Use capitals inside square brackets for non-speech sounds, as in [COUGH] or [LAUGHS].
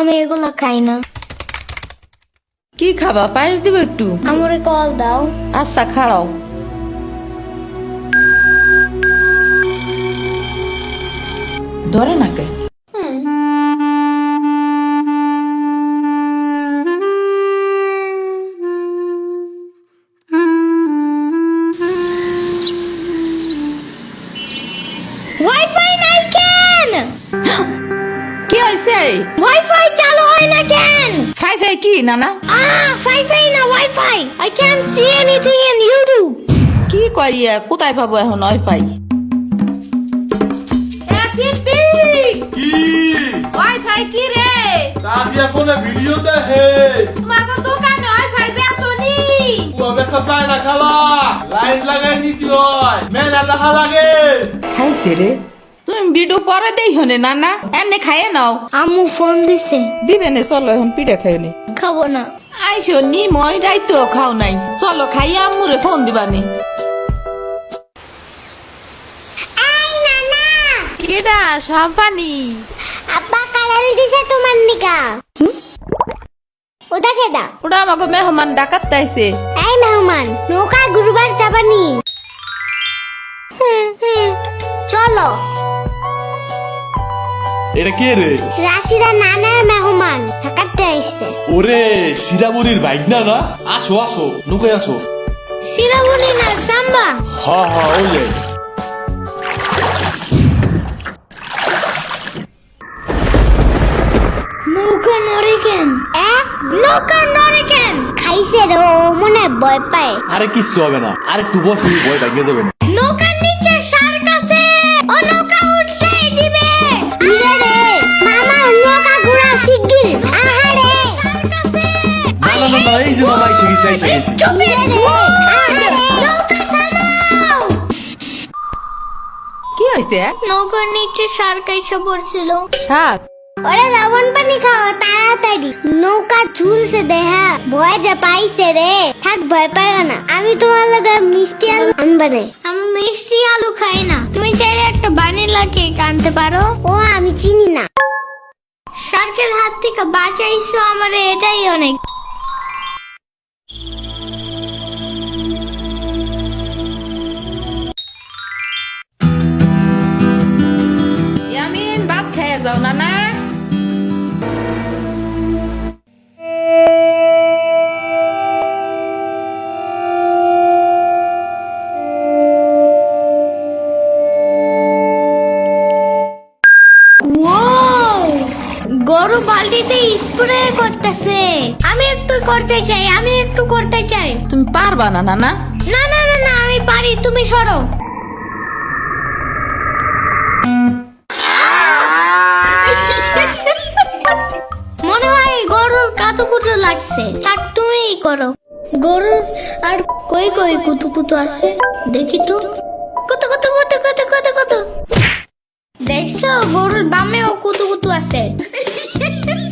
আমি এগুলো খাই না। কি খাবা? পায়েস দিব একটু? আমারে কল দাও। আচ্ছা খাড়াও। ধরে না হয়েছে ওয়াইফাই চালু হয় না কেন? ফাই ফাই কি নানা? Ah, Wi-Fi না Wi-Fi. I can't see anything in YouTube. কি কয় কোথায় পাবো এখন ওই পাই কি? ওয়াইফাই কি রে? দাদিয়া ফোনে ভিডিও দেখে? তোমাকে দোকানে ওয়াইফাই বেসনি ও বেসা চায় না খালা। লাইন লাগাই নিতে হয়। মেলা দেখা লাগে। খাইছে রে। তুমি বিডু পরে দেই হনে নানা? এনে খাইয়ে নাও। আম্মু ফোন দিছে। দিবে নে চলো এখন পিঠা খাই নি। খাব না। আইসো নি মই রাইতো খাও নাই। চলো খাইয়া আম্মুরে ফোন দিবানি। কেডা সাম্পানি? আব্বা কালার দিছে তোমার নিকা। ওটা কেডা? ওটা আমাকে মেহমান ডাকাত তাইছে এই মেহমান নৌকা গুরুবার যাবানি। হুম হুম। চলো। এটা কে রে? রাশিদা নানার মেহমান থাকাতে আসছে ওরে সিরামুরির বাইক না? না আসো আসো নৌকায় আসো। সিরাবনি না সাম্বা হা হা ওই নৌকা নড়ে কেন নৌকা নড়ে কেন খাইছে রে ও মনে হয় ভয় পায়। আরে কিচ্ছু হবে না। আরে একটু বস তুমি ভয় যাবে না। নৌকার আহারে নৌকা থামাও কি হয়েছে? নৌকার নিচে শার্ক এসে পড়ছিল। শাক ওরে লবণ পানি খাও তাড়াতাড়ি। নৌকা ঝুলছে দেহা। ভয় যা পাইছে রে। থাক ভয় পাই না। আমি তোমার লগে মিষ্টি আলু আনবা রে আমি মিষ্টি আলু খাই না। তুমি চাইলে একটা বানিলা কেক আনতে পারো। ও আমি চিনি না। শার্কের হাত থেকে বাঁচাইছো আমার এটাই অনেক। গরু বালতিতে স্প্রে করতেছে। আমি একটু করতে চাই আমি একটু করতে চাই। তুমি পারবা না নানা না? না না না আমি পারি তুমি সরো। মনে হয় গরুর কাতু কুতু লাগছে। থাক তুমিই করো। গরুর আর কই কই কুতু কুতু আছে? দেখি তো। কত কত কত কত কত কত। দেখছ গরুর বামেও কুতু কুতু আছে। Hehehehe [LAUGHS]